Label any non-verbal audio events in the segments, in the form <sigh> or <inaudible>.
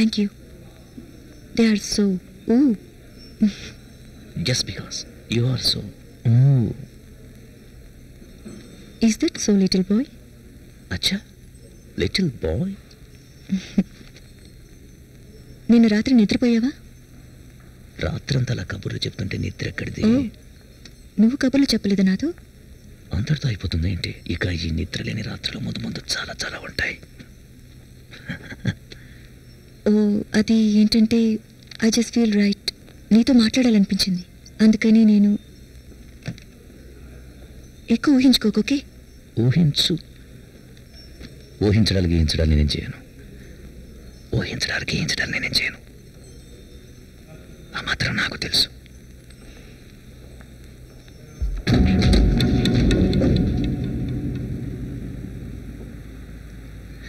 Thank you they are so ఊ just because you are so is that so little boy అచ్చా little boy నిన్న రాత్రి నిద్రపోయావా? రాత్రంతా అలా కబుర్లు చెప్తుంటే నిద్ర ఎక్కడిది నువ్వు కబుర్లు చెప్పలేదు నాతో? అంతటితో అయిపోతుంది ఏంటి ఇక ఈ నిద్ర లేని రాత్రుల ముందు ముందు చాలా చాలా ఉంటాయి. అది ఏంటంటే ఐ జస్ట్ ఫీల్ రైట్ నీతో మాట్లాడాలనిపించింది. అందుకని నేను ఎక్కువ ఊహించుకోకే ఓకే? ఊహించు. ఊహించడానికి ఊహించడాన్ని నేను చేయను. ఊహించడానికి ఊహించడాన్ని నేను చేయను. ఆ మాత్రం నాకు తెలుసు.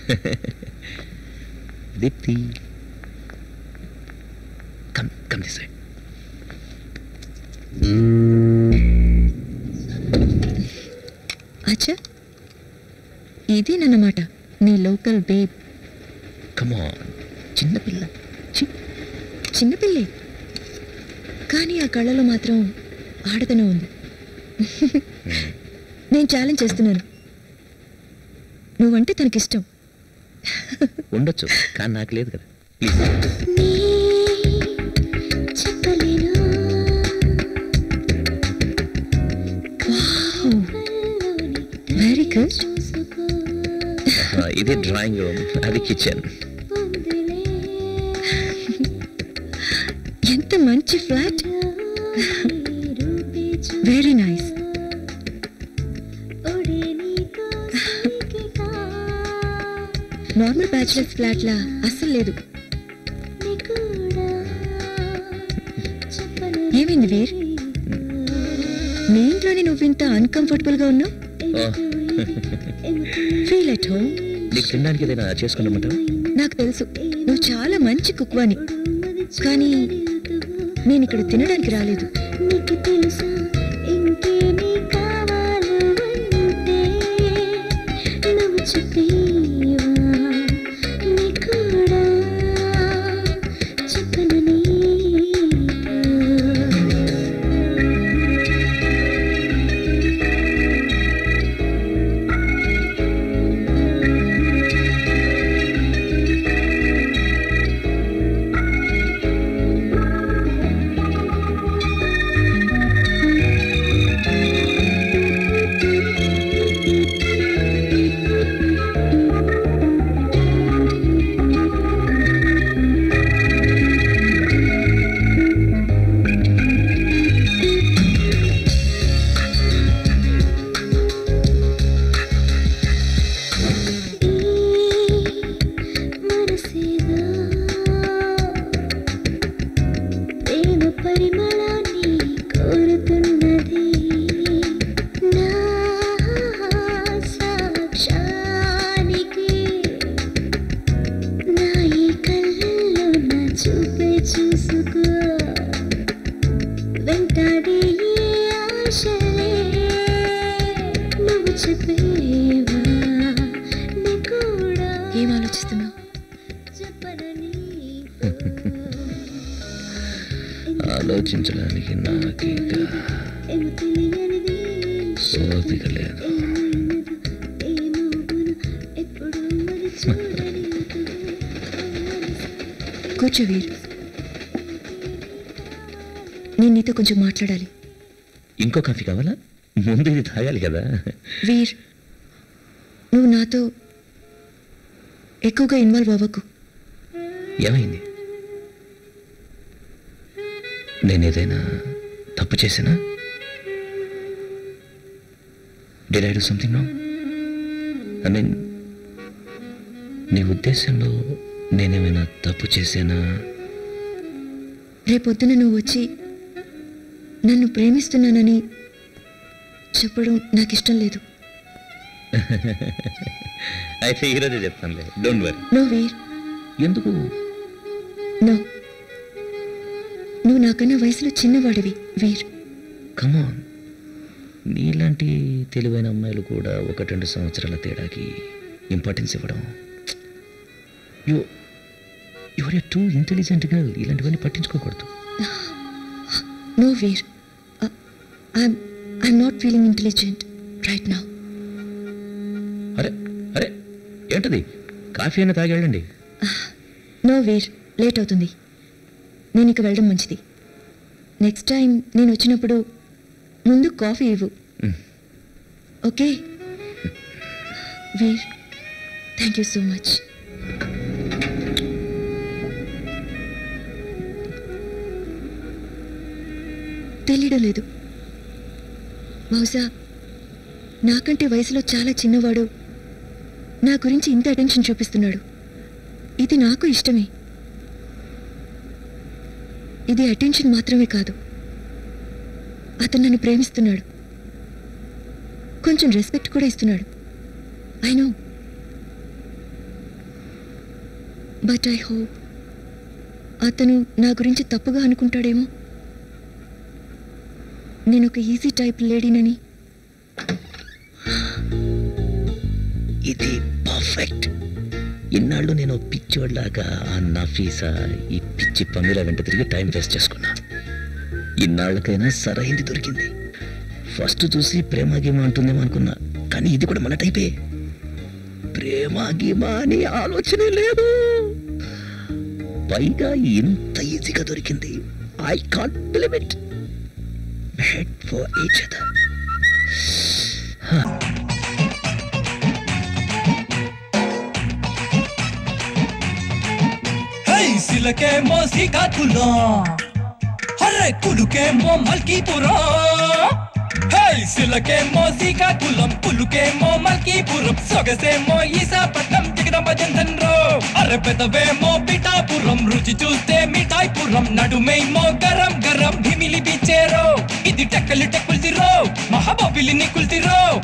<laughs> Deepti. Come come this side అచ్చా. ఇదేనన్నమాట నీ లోకల్ బేబ్. కమ్ ఆన్ చిన్నపిల్ల చిన్నపిల్లే కానీ ఆ కళ్ళలో మాత్రం ఆడతనం ఉంది. నేను ఛాలెంజ్ చేస్తున్నాను. నువ్వంటే తనకిష్టం. ఉండొచ్చు కానీ నాకు లేదు కదా. వెరీ గుడ్ ఇది డ్రాయింగ్ రూమ్ అది కిచెన్ ఎంత మంచి flat very nice normal bachelors ఫ్లాట్లా అస్సలు లేదు. ఏమైంది వీర్? మీ ఇంట్లోనే నువ్వు ఇంత అన్కంఫర్టబుల్గా ఉన్నావు? ఫీల్ ఎట్ హోమ్ నీకు తినడానికి ఏదైనా చేసుకున్నామంటావా? నాకు తెలుసు. నువ్వు చాలా మంచి కుక్వాని కానీ నేను ఇక్కడ తినడానికి రాలేదు. నీకు తెలుసా? కోరుతున్నది నా సాక్షానికి నా ఈ కళ్ళల్లో నా చూపే చూసుకో. వెంటాడే ఆశ ఆలోచించడానికి నాకు ఇంకా ఏమో తెలియనిది ఓపిక లేదు. కూర్చో వీర్. నేను నీతో కొంచెం మాట్లాడాలి. ఇంకో కాఫీ కావాలా? ముందు ఇది తాగాలి కదా. వీర్ నువ్వు నాతో ఎక్కువగా ఇన్వాల్వ్ అవ్వకు. ఏమైంది? నేను ఏదైనా తప్పు చేసినా did I do something no I mean నీ ఉద్దేశంలో నేనేమైనా తప్పు చేశానా? రేపొద్దున నువ్వు వచ్చి నన్ను ప్రేమిస్తున్నానని చెప్పడం నాకు ఇష్టం లేదు. <laughs> అయితే ఈరోజే చెప్తానులే. డోంట్ వరీ నో వీర్ ఎందుకు? నో నాకన్నా వయసులో చిన్నవాడివి వీర్. కమాన్ నీలాంటి తెలివైన అమ్మాయిలు కూడా ఒకటి రెండు సంవత్సరాల తేడాకి ఇంపార్టెన్స్ ఇవ్వడం. You you're a too intelligent girl ఇలాంటివన్నీ పట్టించుకోకూడదు. No Veer. I'm I'm not feeling intelligent right నా అరే అరే ఏంటది? కాఫీ అయినా తాగి వెళ్ళండి. నో వీర్. లేట్ అవుతుంది. నేను ఇక వెళ్ళడం మంచిది. నెక్స్ట్ టైం నేను వచ్చినప్పుడు ముందు కాఫీ ఇవ్వు. Okay? Veer thank you so much తెలియడం లేదు. బహుశా నాకంటే వయసులో చాలా చిన్నవాడు నా గురించి ఇంత అటెన్షన్ చూపిస్తున్నాడు. ఇది నాకు ఇష్టమే. ఇది అటెన్షన్ మాత్రమే కాదు. అతను నన్ను ప్రేమిస్తున్నాడు. కొంచెం రెస్పెక్ట్ కూడా ఇస్తున్నాడు. I know but I hope అతను నా గురించి తప్పుగా అనుకుంటాడేమో. నేను ఒక ఈజీ టైప్ లేడీనని. ఇది పర్ఫెక్ట్ ఇన్నాళ్ళు నేను పిచ్చివాడిలాగా ఆ నఫీసా ఈ పిచ్చి పందుల వెంట తిరిగి టైం వేస్ట్ చేసుకున్నా. ఇన్నాళ్ళకైనా సరైంది దొరికింది. ఫస్ట్ చూసి ప్రేమ గీమా అంటుందేమో అనుకున్నా కానీ ఇది కూడా మన టైపే. ప్రేమ గీమా అని ఆలోచనే లేదు. పైగా ఇంత ఈజీగా దొరికింది. I can't believe it made for each other high Srikakulam. హర్రే కులుకేమో మల్కీపురం. హై సిలకేమో శ్రీకాకుళం కులుకేమో మల్కీపురం. సొగసేమో ఈశాపట్నం దిగదమ్మ జంధన్ రో. అర్రె పెదవేమో పిఠాపురం రుచి చూస్తే మిఠాయిపురం. నడుమేమో గరం గరం భిమిలి బీచేరో ఇది టెక్కలు టెక్కులు తిరో మహాబాబిలిని కుల్తిరో